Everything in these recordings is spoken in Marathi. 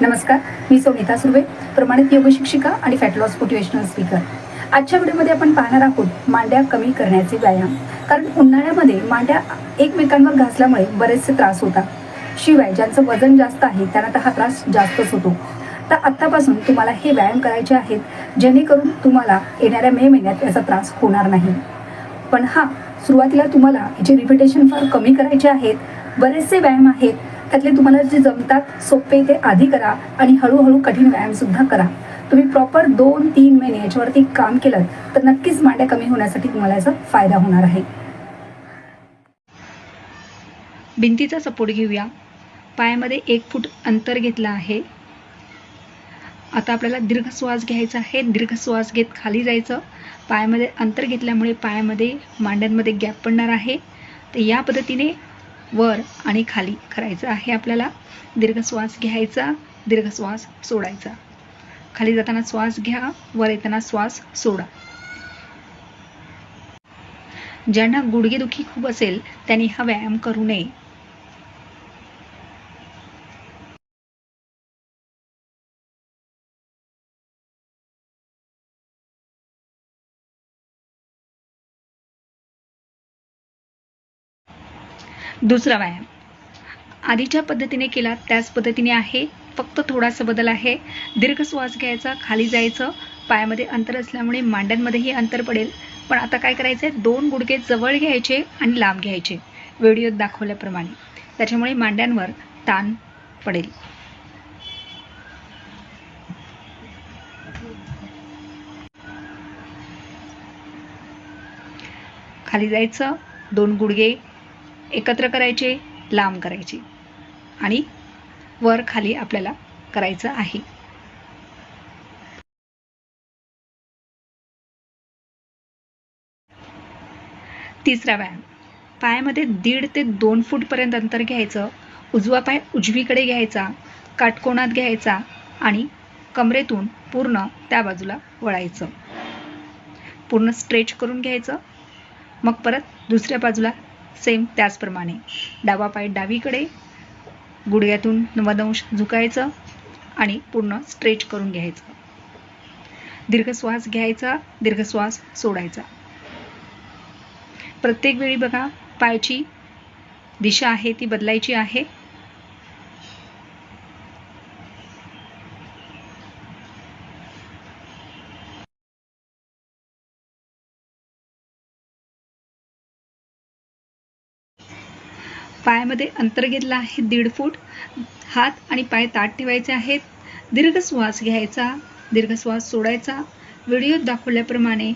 नमस्कार मी सोनिता सुर्वे प्रमाणित योग शिक्षिका आणि फॅटलॉस मोटिवेशनल स्पीकर आजच्या व्हिडिओमध्ये आपण पाहणार आहोत मांड्या कमी करण्याचे व्यायाम. कारण उन्हाळ्यामध्ये मांड्या एकमेकांवर घासल्यामुळे बरेचसे त्रास होतात. शिवाय ज्यांचं वजन जास्त आहे त्यांना तर हा त्रास जास्तच होतो. तर आत्तापासून तुम्हाला हे व्यायाम करायचे आहेत जेणेकरून तुम्हाला येणाऱ्या मे महिन्यात याचा त्रास होणार नाही. पण हा सुरुवातीला तुम्हाला याचे रिपिटेशन फार कमी करायचे आहेत बरेचसे व्यायाम आहेत त्यातले तुम्हाला जे जमतात सोपे ते आधी करा आणि हळूहळू कठीण व्यायामसुद्धा करा. तुम्ही प्रॉपर दोन तीन महिने याच्यावरती काम केलं तर नक्कीच मांड्या कमी होण्यासाठी तुम्हाला याचा फायदा होणार आहे. भिंतीचा सपोर्ट घेऊया. पायामध्ये एक फूट अंतर घेतलं आहे. आता आपल्याला दीर्घ श्वास घ्यायचा आहे. दीर्घ श्वास घेत खाली जायचं. पायामध्ये अंतर घेतल्यामुळे पायामध्ये मांड्यांमध्ये गॅप पडणार आहे. तर या पद्धतीने वर आणि खाली करायचं आहे. आपल्याला दीर्घ श्वास घ्यायचा दीर्घ श्वास सोडायचा. खाली जाताना श्वास घ्या वर येताना श्वास सोडा. ज्यांना गुडघेदुखी खूप असेल त्यांनी हा व्यायाम करू नये. दुसरा व्यायाम. आधीच्या पद्धतीने केला त्याच पद्धतीने आहे. फक्त थोडासा बदल आहे. दीर्घ श्वास घ्यायचा खाली जायचं. पायामध्ये अंतर असल्यामुळे मांड्यांमध्येही अंतर पडेल. पण आता काय करायचं आहे दोन गुडघे जवळ घ्यायचे आणि लांब घ्यायचे. व्हिडिओत दाखवल्याप्रमाणे. त्याच्यामुळे मांड्यांवर ताण पडेल. खाली जायचं. दोन गुडघे एकत्र करायचे लांब करायचे. आणि वर खाली आपल्याला करायचं आहे. तिसरा व्यायाम. पायामध्ये दीड ते दोन फूटपर्यंत अंतर घ्यायचं उजवा पाय उजवीकडे घ्यायचा काटकोणात घ्यायचा आणि कमरेतून पूर्ण त्या बाजूला वळायचं. पूर्ण स्ट्रेच करून घ्यायचं. मग परत दुसऱ्या बाजूला सेम त्याचप्रमाणे. डावा पाय डावीकडे गुडघ्यातून नव्वद अंश झुकायचं आणि पूर्ण स्ट्रेच करून घ्यायचं. दीर्घ श्वास घ्यायचा दीर्घ श्वास सोडायचा. प्रत्येक वेळी बघा पायाची दिशा आहे ती बदलायची आहे. पायामध्ये अंतर घेतलं आहे. दीड फूट हात आणि पाय ताट ठेवायचे आहेत. दीर्घ श्वास घ्यायचा दीर्घ श्वास सोडायचा. व्हिडिओत दाखवल्याप्रमाणे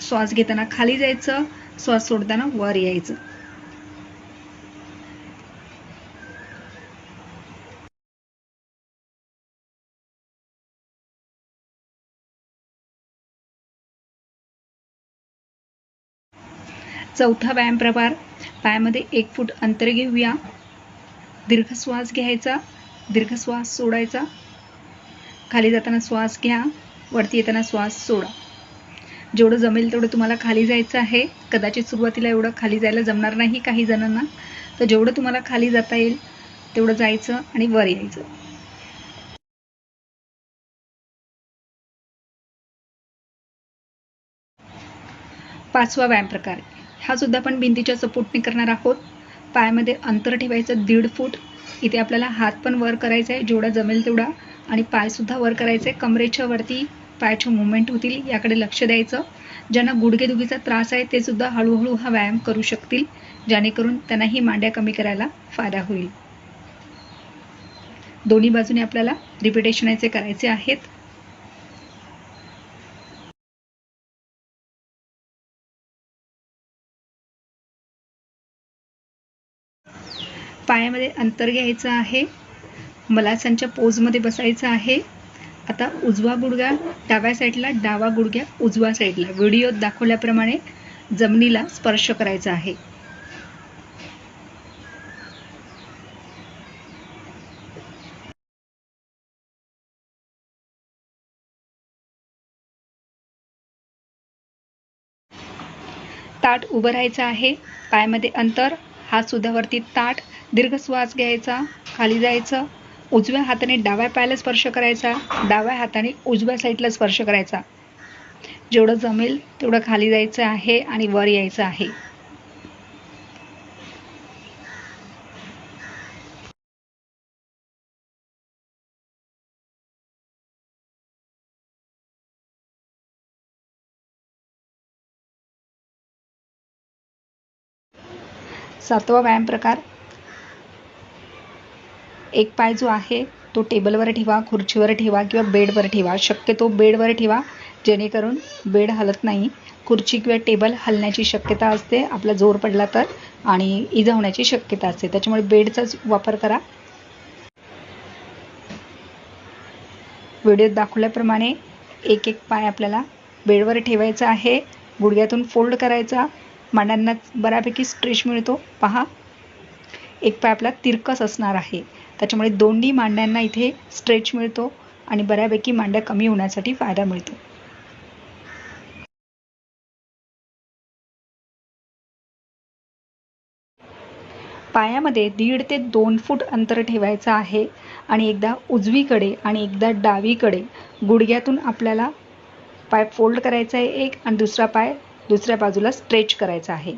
श्वास घेताना खाली जायचं श्वास सोडताना वर यायचं. चौथा व्यायाम प्रकार पायामध्ये एक फूट अंतर घेऊया. दीर्घ श्वास घ्यायचा. दीर्घ श्वास सोडायचा. खाली जाताना श्वास घ्या. वरती येताना श्वास सोडा. जेवढं जमेल तेवढं तुम्हाला खाली जायचं आहे. कदाचित सुरुवातीला एवढं खाली जायला जमणार नाही काही जणांना. तर जेवढं तुम्हाला खाली जाता येईल तेवढं जायचं आणि वर यायचं. पाचवा व्यायाम प्रकार. हा सुद्धा आपण भिंतीच्या सपोर्टने करणार आहोत. पायामध्ये अंतर ठेवायचं दीड फूट. इथे आपल्याला हात पण वर करायचा आहे जेवढा जमेल तेवढा. आणि पायसुद्धा वर करायचा आहे कमरेच्या वरती पायाचे मुवमेंट होतील याकडे लक्ष द्यायचं. ज्यांना गुडघेदुखीचा त्रास आहे ते सुद्धा हळूहळू हा व्यायाम करू शकतील. जेणेकरून त्यांनाही मांड्या कमी करायला फायदा होईल. दोन्ही बाजूने आपल्याला रिपिटेशन याचे करायचे आहेत. पायामध्ये अंतर घ्यायचं आहे. मलासांच्या पोजमध्ये बसायचं आहे. आता उजवा गुडघा डाव्या साईडला डावा गुडघ्या उजव्या साईडला. व्हिडिओत दाखवल्याप्रमाणे जमिनीला स्पर्श करायचा आहे. ताट उभं राहायचं आहे. पायामध्ये अंतर हा सुद्धा वरती ताट दीर्घ श्वास घ्यायचा खाली जायचं उजव्या हाताने डाव्या पायाला स्पर्श करायचा डाव्या हाताने उजव्या साईडला स्पर्श करायचा. जेवढं जमेल तेवढं खाली जायचं आहे आणि वर यायचं आहे. सातवा व्यायाम प्रकार एक पाय जो आहे तो टेबलवर ठेवा खुर्चीवर ठेवा किंवा बेडवर ठेवा. शक्यतो बेडवर ठेवा जेणेकरून बेड हलत नाही. खुर्ची किंवा टेबल हलण्याची शक्यता असते आपला जोर पडला तर आणि इजा होण्याची शक्यता असते. त्याच्यामुळे बेडचाच वापर करा. व्हिडिओत दाखवल्याप्रमाणे एक एक पाय आपल्याला बेडवर ठेवायचा आहे. गुडघ्यातून फोल्ड करायचा. मांड्यांना बऱ्यापैकी स्ट्रेच मिळतो. पहा. एक पाय आपला तिरकस असणार आहे. त्याच्यामुळे दोन्ही मांड्यांना इथे स्ट्रेच मिळतो आणि बऱ्यापैकी मांड्या कमी होण्यासाठी फायदा मिळतो. पायामध्ये दीड ते दोन फूट अंतर ठेवायचं आहे आणि एकदा उजवीकडे आणि एकदा डावीकडे गुडघ्यातून आपल्याला पाय फोल्ड करायचा आहे एक आणि दुसरा पाय दुसऱ्या बाजूला स्ट्रेच करायचा आहे.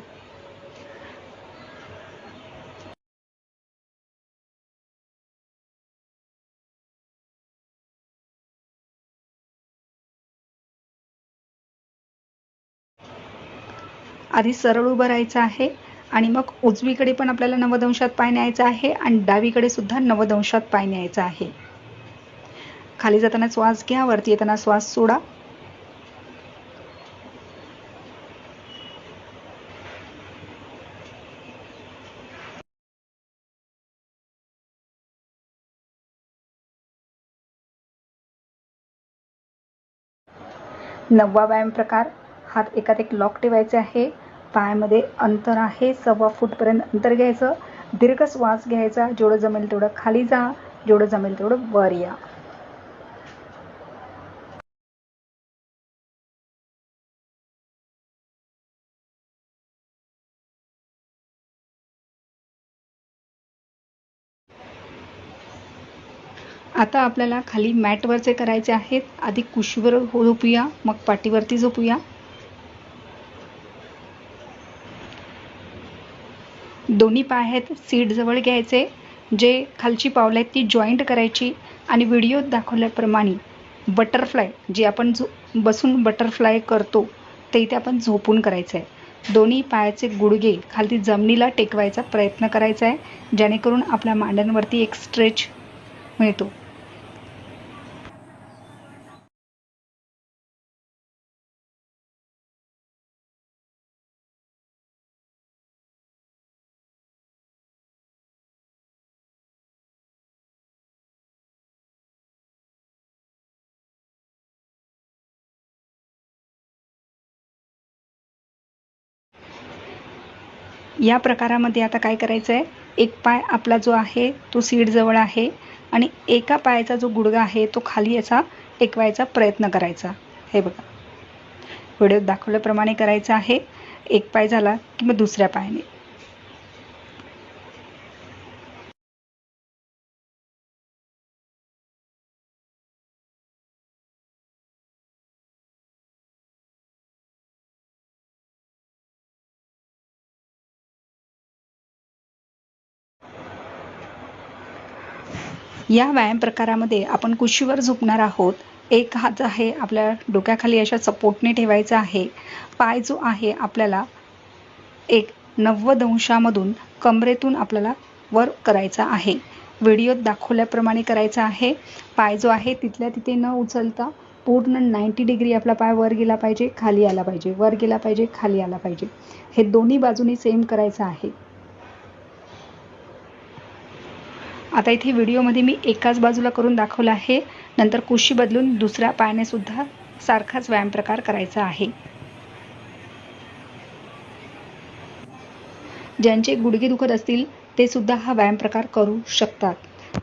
आधी सरळ उभं राहायचं आहे आणि मग उजवीकडे पण आपल्याला नव्वद पाय न्यायचा आहे आणि डावीकडे सुद्धा नव्वद पाय न्यायचा आहे. खाली जाताना श्वास घ्या वरती येताना श्वास सोडा. नववा व्यायाम प्रकार हात एकात एक लॉक ठेवायचे आहे. पायामध्ये अंतर आहे. सव्वा फूटपर्यंत अंतर घ्यायचं. दीर्घ श्वास घ्यायचा. जेवढं जमेल तेवढं खाली जा. जेवढं जमेल तेवढं वर या. आता आपल्याला खाली मॅटवरचे करायचे आहेत. आधी कुशीवर झोपूया. मग पाठीवरती झोपूया. दोन्ही पाय आहेत सीट जवळ घ्यायचे जे खालची पावलं आहेत ती जॉईंट करायची आणि व्हिडिओत दाखवल्याप्रमाणे बटरफ्लाय जे आपण जो बसून बटरफ्लाय करतो ते इथे आपण झोपून करायचं आहे दोन्ही पायाचे गुडघे खालती जमिनीला टेकवायचा प्रयत्न करायचा आहे जेणेकरून आपल्या मांड्यांवरती एक स्ट्रेच मिळतो. या प्रकारामध्ये आता काय करायचं आहे एक पाय आपला जो आहे तो सीडजवळ आहे आणि एका पायाचा जो गुडगा आहे तो खाली याचा टेकवायचा प्रयत्न करायचा. हे बघा. व्हिडिओत दाखवल्याप्रमाणे करायचं आहे. एक पाय झाला की मग दुसऱ्या पायाने. या व्यायाम प्रकारामध्ये आपण कुशीवर झोपणार आहोत. एक हात आहे आपल्या डोक्याखाली अशा सपोर्टने ठेवायचा आहे. पाय जो आहे आपल्याला एक नव्वद अंशामधून कमरेतून आपल्याला वर करायचा आहे. व्हिडिओत दाखवल्याप्रमाणे करायचा आहे. पाय जो आहे तिथल्या तिथे न उचलता पूर्ण नाईंटी डिग्री आपला पाय वर गेला पाहिजे खाली आला पाहिजे वर गेला पाहिजे खाली आला पाहिजे. हे दोन्ही बाजूनी सेम करायचं आहे. आता इथे व्हिडिओमध्ये मी एकाच बाजूला करून दाखवलं आहे. नंतर कुशी बदलून दुसऱ्या पायानेसुद्धा सारखाच व्यायाम प्रकार करायचा आहे. ज्यांचे गुडघे दुखत असतील ते सुद्धा हा व्यायाम प्रकार करू शकतात.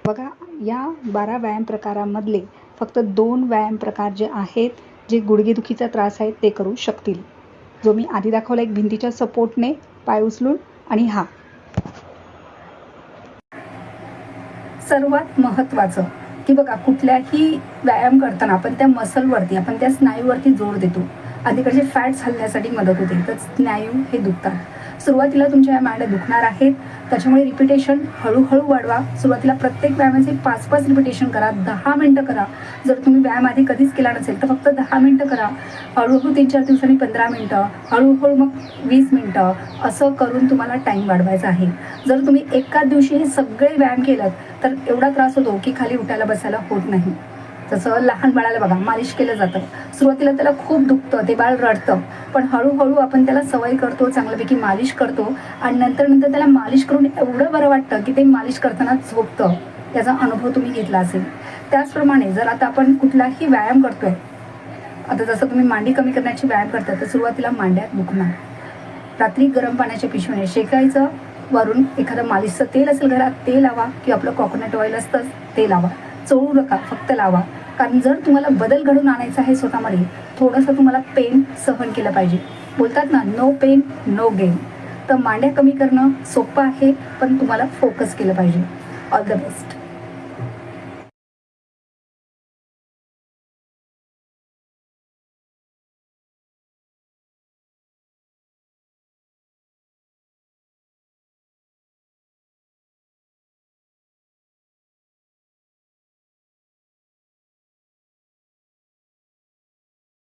बघा या बारा व्यायाम प्रकारामधले फक्त दोन व्यायाम प्रकार जे आहेत जे गुडघेदुखीचा त्रास आहे ते करू शकतील. जो मी आधी दाखवला एक भिंतीच्या सपोर्टने पाय उचलून आणि हा. सर्वात महत्त्वाचं की बघा कुठल्याही व्यायाम करताना आपण त्या मसलवरती आपण त्या स्नायूवरती जोर देतो. अधिकडचे फॅट्स हलण्यासाठी मदत होते. तर स्नायू हे दुखतात. सुरुवातीला तुमच्या या मांड्या दुखणार आहेत. त्याच्यामुळे रिपिटेशन हळूहळू वाढवा. सुरुवातीला प्रत्येक व्यायामाचे पाच पाच रिपिटेशन करा. दहा मिनटं करा. जर तुम्ही व्यायाम आधी कधीच केला नसेल तर फक्त दहा मिनटं करा. हळूहळू तीन चार दिवसांनी पंधरा मिनटं. हळूहळू मग वीस मिनटं. असं करून तुम्हाला टाईम वाढवायचा आहे. जर तुम्ही एकाच दिवशी हे सगळे व्यायाम केलं तर एवढा त्रास होतो की खाली उठायला बसायला होत नाही. जसं लहान बाळाला बघा मालिश केलं जातं. सुरुवातीला त्याला खूप दुखतं ते बाळ रडतं. पण हळूहळू आपण त्याला सवय करतो चांगल्यापैकी मालिश करतो. आणि नंतर नंतर त्याला मालिश करून एवढं बरं वाटतं की ते मालिश करताना झोपतं. त्याचा अनुभव तुम्ही घेतला असेल. त्याचप्रमाणे जर आता आपण कुठलाही व्यायाम करतोय आता जसं तुम्ही मांडी कमी करण्याची व्यायाम करता तर सुरुवातीला मांड्यात दुखणार रात्री गरम पाण्याच्या पिशवीने शेकायचं वरून एखादं मालिशचं तेल असेल घरात ते लावा. किंवा आपलं कोकोनट ऑइल असतं ते लावा. चोळू नका फक्त लावा. कारण जर तुम्हाला बदल घडून आणायचा आहे स्वतःमध्ये थोडंसं तुम्हाला पेन सहन केलं पाहिजे. बोलतात ना नो पेन नो गेन तर मांड्या कमी करणं सोपं आहे पण तुम्हाला फोकस केलं पाहिजे. All the best